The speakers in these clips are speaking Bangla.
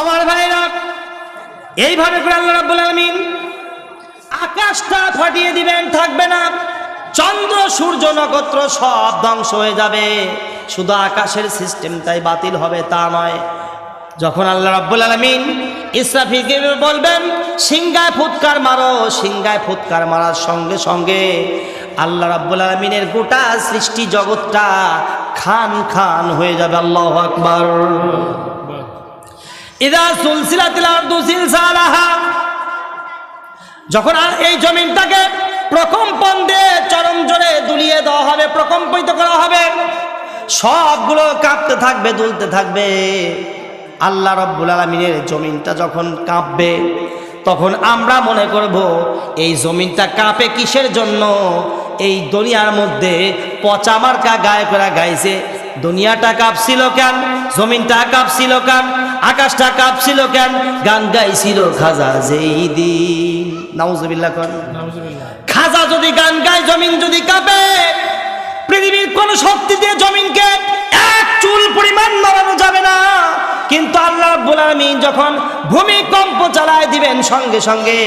আমার ভাইরা, এইভাবে করে আল্লাহ রাব্বুল আলামিন আকাশটা ফাটিয়ে দিবেন, থাকবে না। চন্দ্র, সূর্য, নক্ষত্র সব ধ্বংস হয়ে যাবে। শুধু আকাশের সিস্টেমটাই বাতিল হবে তা নয়। যখন আল্লাহ রাব্বুল আলামিন ইসরাফিলকে বলবেন সিংগায় ফুৎকার মারো সিংগায় ফুৎকার মারার সঙ্গে সঙ্গে আল্লাহ রাব্বুল আলামিনের গোটা সৃষ্টি জগৎটা খান খান হয়ে যাবে। আল্লাহু আকবার। ইদা সুলসিলাতিল আরদু সিলসালাহা। যখন এই জমিনটাকে প্রকম্পন দিয়ে চরম জোরে দুলিয়ে দেওয়া হবে, প্রকম্পিত করা হবে, সবগুলো কাঁপতে থাকবে, দুলতে থাকবে। আল্লাহ রব্বুল আলমিনের জমিনটা যখন কাঁপবে, তখন আমরা মনে করব, এই জমিনটা কাঁপে কিসের জন্য? এই দুনিয়ার মধ্যে পচা মার্কা গায়করা গাইছে, দুনিয়াটা কাঁপছিল কেন? জমিনটা কাঁপছিল কেন? আকাশটা কাঁপছিল কেন? গান গাইছিল খাজা যেই দিন নাউজুবিল্লাহ। কন খাজা যদি গান গায় জমিন যদি কাঁপে পৃথিবীর কোন শক্তি দিয়ে জমিনকে এক চুল পরিমাণ নড়ানো যাবে না। কিন্তু আল্লাহ রাব্বুল আলামিন যখন ভূমিকম্প চালায় দিবেন সঙ্গে সঙ্গে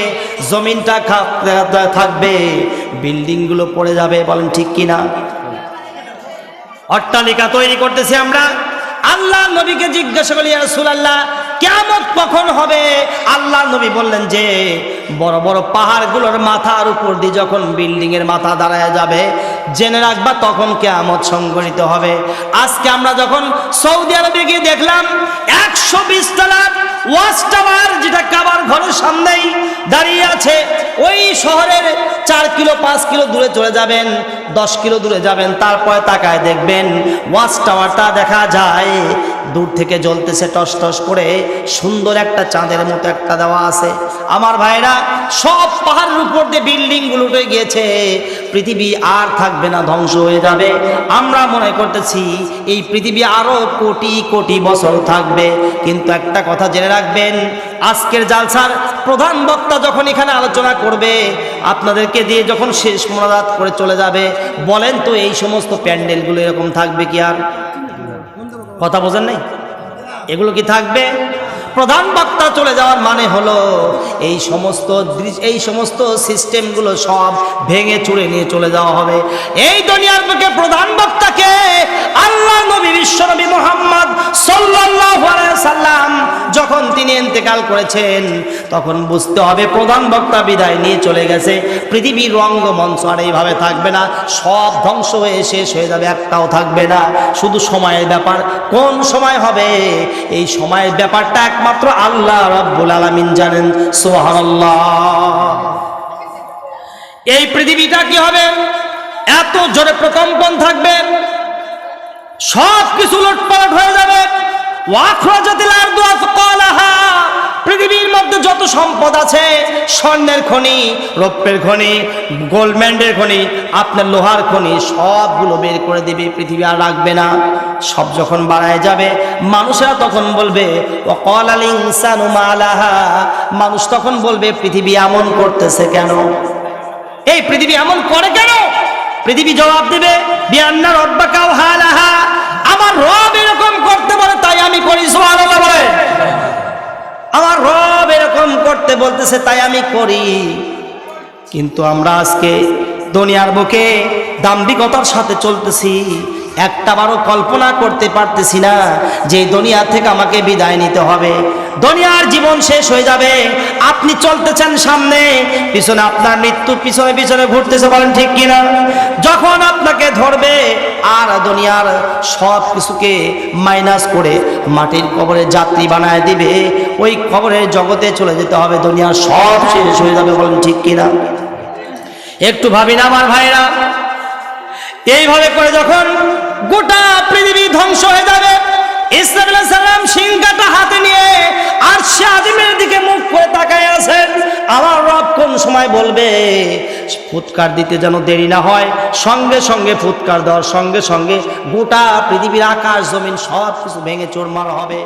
জমিনটা কাঁপতে থাকবে বিল্ডিংগুলো পড়ে যাবে বলেন ঠিক কিনা? অট্টালিকা তৈরি করতেছি আমরা। আল্লাহ নবীকে জিজ্ঞাসা করি রাসূলুল্লাহ কেমন কখন হবে? আল্লাহ নবী বললেন যে, বড় বড় পাহাড়গুলোর মাথার উপর দিয়ে যখন বিল্ডিং এর মাথা দাঁড়ায় যাবে, জেনে রাখবা তখন কেয়ামত সংগঠিত হবে। আজকে আমরা যখন সৌদি আরবে গিয়ে দেখলাম, একশো বিশ তলার ওয়াচ টাওয়ার, যেটা কাবার ঘরের সামনেই দাঁড়িয়ে আছে, ওই শহরের চার কিলো, পাঁচ কিলো দূরে চলে যাবেন, দশ কিলো দূরে যাবেন, তারপরে তাকায় দেখবেন ওয়াচ টাওয়ারটা দেখা যায়। দূর থেকে জ্বলতেছে টস টস করে, সুন্দর একটা চাঁদের মতো একটা দেওয়া আছে। আমার ভাইরা, সব পাহাড়ের উপর দিয়ে বিল্ডিংগুলো উঠে গিয়েছে। পৃথিবী আর থাকবে না, ধ্বংস হয়ে যাবে। আমরা মনে করতেছি, এই পৃথিবী আরও কোটি কোটি বছর থাকবে। কিন্তু একটা কথা জেনে রাখবেন আজকের জালসার প্রধান বক্তা যখন এখানে আলোচনা করবে, আপনাদেরকে দিয়ে যখন শেষ মোনাজাত করে চলে যাবে, বলেন তো এই সমস্ত প্যান্ডেলগুলো এরকম থাকবে কি আর? কথা বোঝেন নাই? এগুলো কি থাকবে? প্রধান বক্তা চলে যাওয়ার মানে হলো, এই সমস্ত এই সমস্ত সিস্টেমগুলো সব ভেঙে চুড়ে নিয়ে চলে যাওয়া হবে। এই দুনিয়ার বুকে প্রধান বক্তাকে আল্লাহ নবী যখন তিনি ইন্তেকাল করেছেন, তখন বুঝতে হবে প্রধান বক্তা বিদায় নিয়ে চলে গেছে। পৃথিবীর রঙ্গমঞ্চ আর এইভাবে থাকবে না। সব ধ্বংস হয়ে শেষ হয়ে যাবে, একটাও থাকবে না। শুধু সময়ের ব্যাপার। কোন সময় হবে? এই সময়ের ব্যাপারটা একমাত্র আল্লাহ রাব্বুল আলামিন জানেন। সুবহানাল্লাহ। এই পৃথিবীটা কি হবে? এত জোরে প্রকম্পন থাকবে। সব কিছু লুটপাট হয়ে যাবে। পৃথিবীর মধ্যে যত সম্পদ আছে, স্বর্ণের খনি, রৌপ্যের খনি গোল্ডম্যান্ডের খনি, আপনার লোহার খনি, সবগুলো বের করে দিবে, পৃথিবী আর রাখবে না। সব যখন বাড়ায় যাবে, মানুষেরা তখন বলবে মানুষ তখন বলবে, পৃথিবী এমন করতেছে কেন? এই পৃথিবী এমন করে কেন? পৃথিবী জবাব দিবে বিয়ান্না রব্বাকাও হালাহা আমার রব এরকম করতে বলে, তাই আমি করি, সুবহানাল্লাহ বলে। আমার রব এরকম করতে বলতেছে, তাই আমি করি। কিন্তু আমরা আজকে দুনিয়ার বুকে দাম্ভিকতার সাথে চলতেছি। একটা বারও কল্পনা করতে পারতেছি না যে দুনিয়া থেকে আমাকে বিদায় নিতে হবে। দুনিয়ার জীবন শেষ হয়ে যাবে। আপনি চলতেছেন সামনে, পিছনে আপনার মৃত্যু, পিছনে পিছনে ঘুরতেছে বলেন ঠিক কিনা? যখন আপনাকে ধরবে, আর দুনিয়ার সব কিছুকে মাইনাস করে মাটির কবরে যাত্রী বানায় দিবে, ওই কবরের জগতে চলে যেতে হবে, দুনিয়ার সব শেষ হয়ে যাবে বলেন ঠিক কিনা? একটু ভাবি না আমার ভাইরা, এইভাবে করে যখন গোটা পৃথিবী ধ্বংস হয়ে যাবে, ইসলাম সাল্লাম সিংহাটা হাতে নিয়ে সময় বলবে, ফুৎকার দিতে যেন দেরি না হয়, সঙ্গে সঙ্গে ফুৎকার দেওয়ার সঙ্গে সঙ্গে গোটা পৃথিবীর আকাশ, জমিন সব কিছু ভেঙে চোরমার হবে।